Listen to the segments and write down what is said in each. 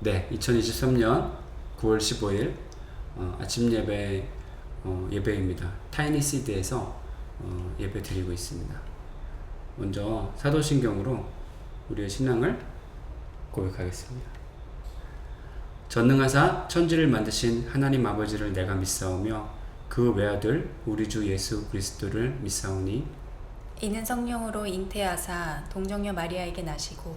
네, 2023년 9월 15일 어, 아침 예배 어, 예배입니다. 타이니 시드에서 어, 예배 드리고 있습니다. 먼저 사도신경으로 우리의 신앙을 고백하겠습니다. 전능하사 천지를 만드신 하나님 아버지를 내가 믿사오며 그 외아들 우리 주 예수 그리스도를 믿사오니 이는 성령으로 잉태하사 동정녀 마리아에게 나시고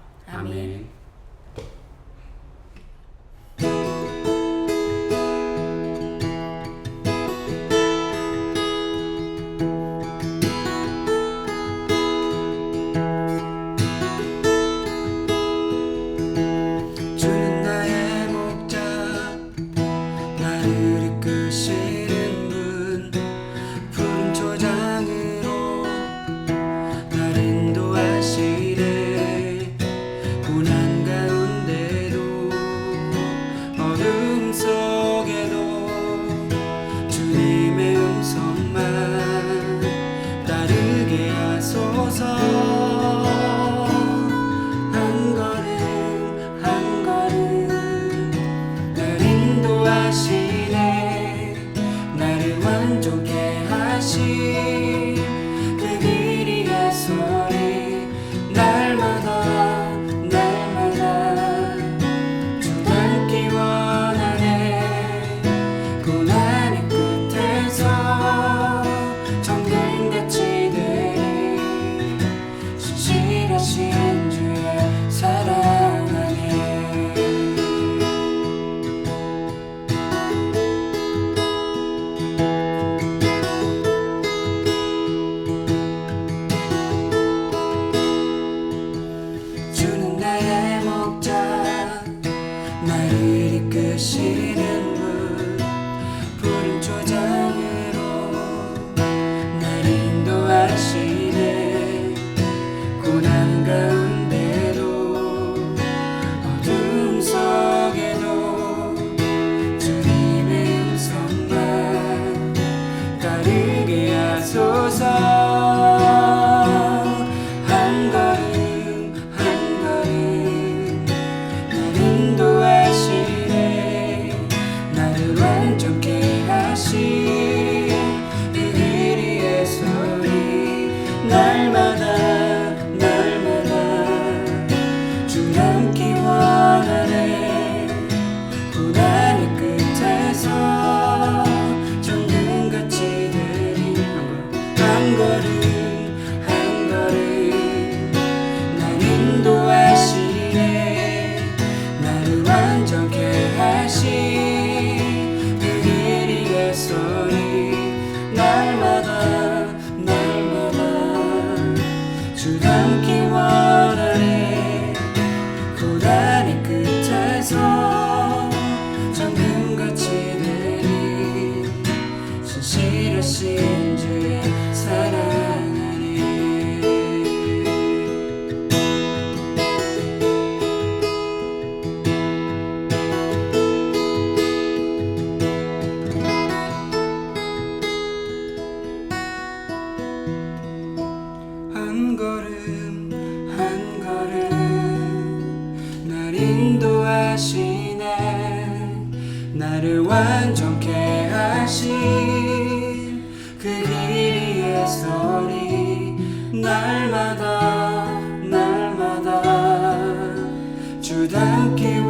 아멘. 주는 따르게 하소서 한걸 주 닮기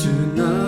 주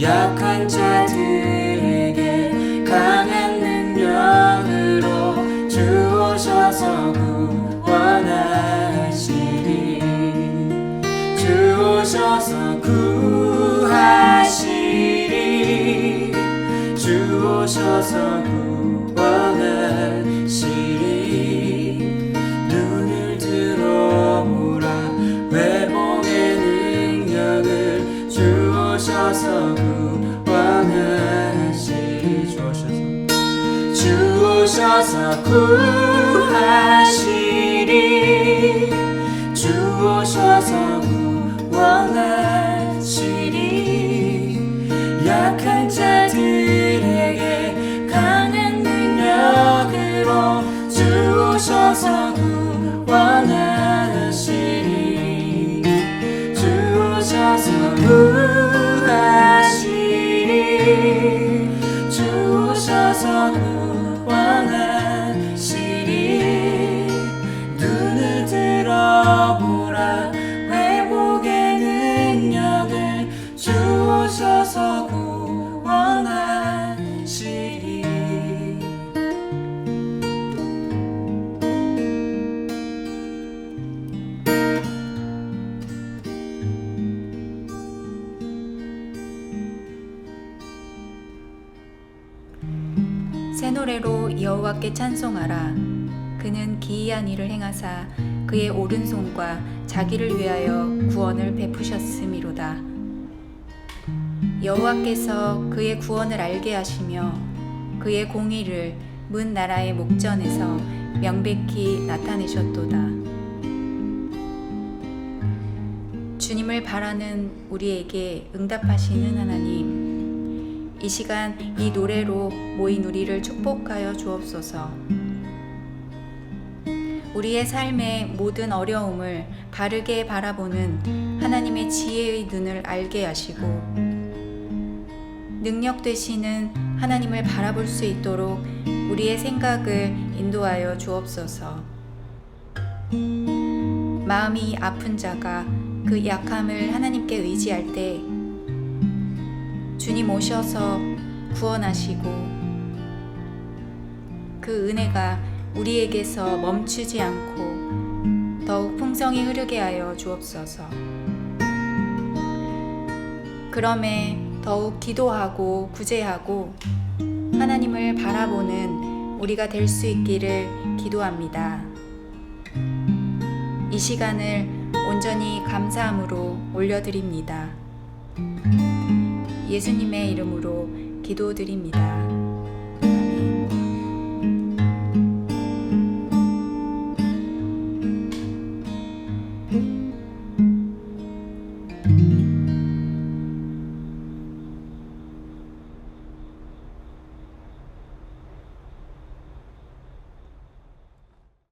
약한 자들 오셔서 구 기이한 일을 행하사 그의 오른손과 자기를 위하여 구원을 베푸셨음이로다. 여호와께서 그의 구원을 알게 하시며 그의 공의를 문 나라의 목전에서 명백히 나타내셨도다. 주님을 바라는 우리에게 응답하시는 하나님, 이 시간 이 노래로 모인 우리를 축복하여 주옵소서. 우리의 삶의 모든 어려움을 바르게 바라보는 하나님의 지혜의 눈을 알게 하시고 능력 되시는 하나님을 바라볼 수 있도록 우리의 생각을 인도하여 주옵소서. 마음이 아픈 자가 그 약함을 하나님께 의지할 때 주님 오셔서 구원하시고 그 은혜가 우리에게서 멈추지 않고 더욱 풍성히 흐르게 하여 주옵소서. 그럼에 더욱 기도하고 구제하고 하나님을 바라보는 우리가 될 수 있기를 기도합니다. 이 시간을 온전히 감사함으로 올려드립니다. 예수님의 이름으로 기도드립니다.